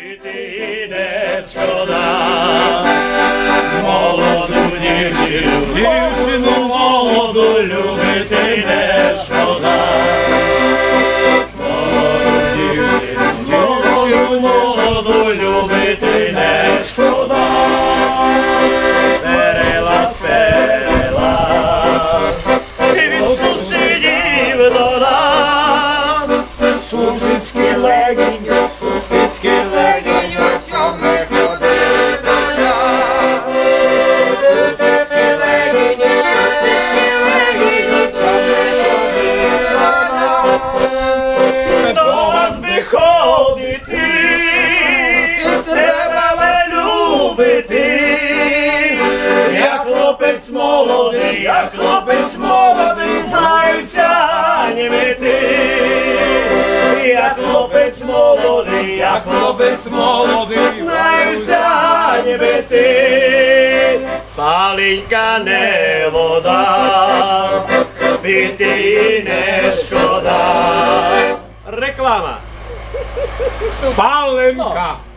Не шкода, молоду дівчину, дівчину молоду любити не шкода. Молоду дівчину, дівчину молоду любити не шкода. Перела, і від сусідів до нас. Сусідські легінь, robiti, ja chlopec molody, ja chlopec molody, zajca nie mity. Ja chlopec molody, ja chlopec molody, znajca nie mity. Palinka ne voda, pity ne škoda. Reklama. Palenka. No.